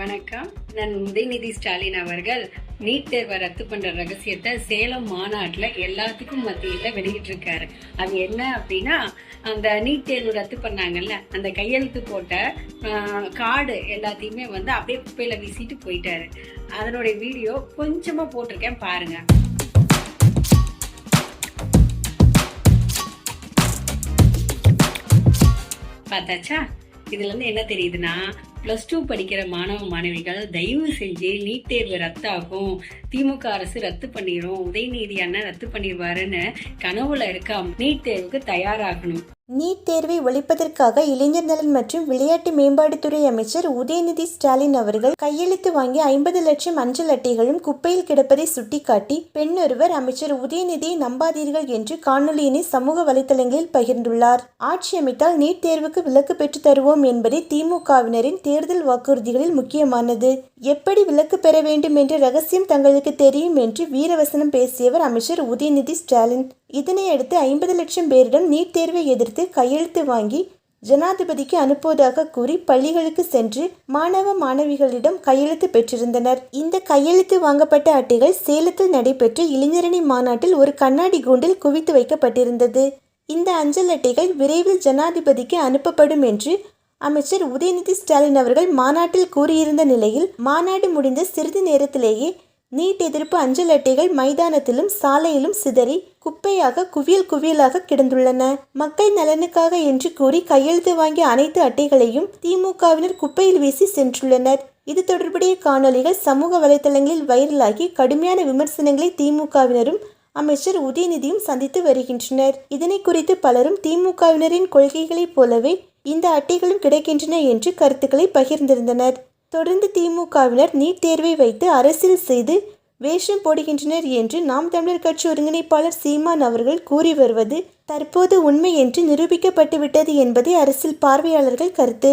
வணக்கம். நான் உதயநிதி ஸ்டாலின் அவர்கள். நீட் தேர்வை ரத்து பண்ற ரகசியத்தை சேலம் மாநாட்டில் எல்லாத்துக்கும் மத்தியில் வெளியிட்டு இருக்காரு அது என்ன அப்படின்னா அந்த நீட் தேர்வு ரத்து பண்ணாங்கல்ல அந்த கையெழுத்து போட்ட கார்டு எல்லாத்தையுமே வந்து அப்படியே குப்பையில வீசிட்டு போயிட்டாரு. அதனுடைய வீடியோ கொஞ்சமா போட்டிருக்கேன் பாருங்க. பார்த்தாச்சா? இதுல இருந்து என்ன தெரியுதுன்னா பிளஸ் டூ படிக்கிற மாணவ மாணவிகள் தயவு செஞ்சு நீட் தேர்வு ரத்தாகும். திமுக அரசு ரத்து பண்ணிடும் உதயநிதி அண்ணன் ரத்து பண்ணிடுவாருன்னு கனவுல இருக்க நீட் தேர்வுக்கு தயாராகணும். நீட் தேர்வை ஒழிப்பதற்காக இளைஞர் நலன் மற்றும் விளையாட்டு மேம்பாட்டுத்துறை அமைச்சர் உதயநிதி ஸ்டாலின் அவர்கள் கையெழுத்து வாங்கி ஐம்பது லட்சம் அஞ்சல் அட்டைகளும் குப்பையில் கிடப்பதை சுட்டிக்காட்டி பெண் ஒருவர் அமைச்சர் உதயநிதியை நம்பாதீர்கள் என்று காணொலியினை சமூக வலைதளங்களில் பகிர்ந்துள்ளார். ஆட்சி அமைத்தால் நீட் தேர்வுக்கு விலக்கு பெற்று தருவோம் என்பதே திமுகவினரின் தேர்தல் வாக்குறுதிகளில் முக்கியமானது. எப்படி விலக்கு பெற வேண்டும் என்ற ரகசியம் தங்களுக்கு தெரியும் என்று வீரவசனம் பேசியவர் அமைச்சர் உதயநிதி ஸ்டாலின். இதனையடுத்து ஐம்பது லட்சம் பேரிடம் நீட் தேர்வை எதிர்த்து கையெழுத்து வாங்கி ஜனாதிபதிக்கு அனுப்புவதாக கூறி பள்ளிகளுக்கு சென்று மாணவ மாணவிகளிடம் கையெழுத்து பெற்றிருந்தனர். இந்த கையெழுத்து வாங்கப்பட்ட அட்டைகள் சேலத்தில் நடைபெற்ற இளைஞரணி மாநாட்டில் ஒரு கண்ணாடி கூண்டில் குவித்து வைக்கப்பட்டிருந்தது. இந்த அஞ்சல் அட்டைகள் விரைவில் ஜனாதிபதிக்கு அனுப்பப்படும் என்று அமைச்சர் உதயநிதி ஸ்டாலின் அவர்கள் மாநாட்டில் கூறியிருந்த நிலையில் மாநாடு முடிந்த சிறிது நேரத்திலேயே நீட் எதிர்ப்பு அஞ்சல் அட்டைகள் மைதானத்திலும் சாலையிலும் சிதறி குப்பையாக குவியல் குவியலாக கிடந்துள்ளன. மக்கள் நலனுக்காக என்று கூறி கையெழுத்து வாங்கிய அனைத்து அட்டைகளையும் திமுகவினர் குப்பையில் வீசி சென்றுள்ளனர். இது தொடர்புடைய காணொளிகள் சமூக வலைதளங்களில் வைரலாகி கடுமையான விமர்சனங்களை திமுகவினரும் அமைச்சர் உதயநிதியும் சந்தித்து வருகின்றனர். இதனை குறித்து பலரும் திமுகவினரின் கொள்கைகளைப் போலவே இந்த அட்டைகளும் கிடைக்கின்றன என்று கருத்துக்களை பகிர்ந்திருந்தனர். தொடர்ந்து திமுகவினர் நீட் தேர்வை வைத்து அரசியல் செய்து வேஷம் போடுகின்றனர் என்று நாம் தமிழர் கட்சி ஒருங்கிணைப்பாளர் சீமான் அவர்கள் கூறி வருவது தற்போது உண்மை என்று நிரூபிக்கப்பட்டுவிட்டது என்பதே அரசியல் பார்வையாளர்கள் கருத்து.